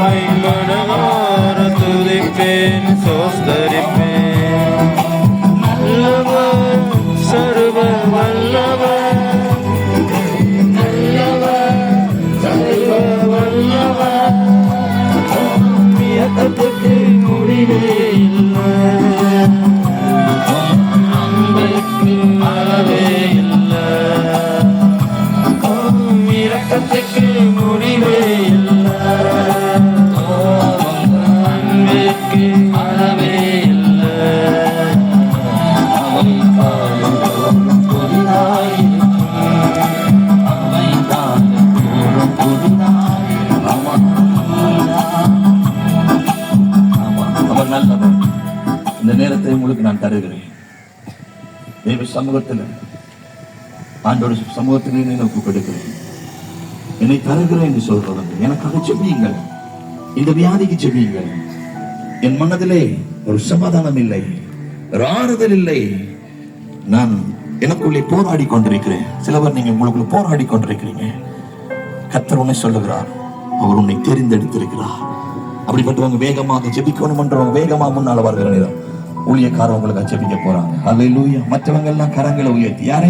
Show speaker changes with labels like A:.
A: my murder, to the pain so stirring. நான் தருகிறேன். தேவ சமூகத்தில் ஆண்டோட சமூகத்திலே நான் கொடுக்கிறேன் என்னை தருகிறேன் என்று சொல்றது எனக்காக செவியுங்கள் இந்த வியாதிக்கு செவியுங்கள் என் மனதிலே ஒரு சமாதானம் இல்லை. ஒரு ஆறுதல் இல்லை. நான் எனக்குள்ளே போராடி கொண்டிருக்கிறேன். சிலவர் நீங்க உங்களுக்குள்ள போராடி கொண்டிருக்கிறீங்க. கத்தர் உன்னை சொல்லுகிறார். அவர் உன்னை தெரிந்தெடுத்திருக்கிறார். அப்படிப்பட்டவங்க வேகமாக ஜெபிக்கணும்ன்றவங்க வேகமாக முன்னால வருகிற நேரம் ஊழியக்காரவங்களுக்கு ஜெபிக்க போறாங்க. அல்லேலூயா மற்றவங்க எல்லாம் கரங்களை உயர்த்தி. யாரை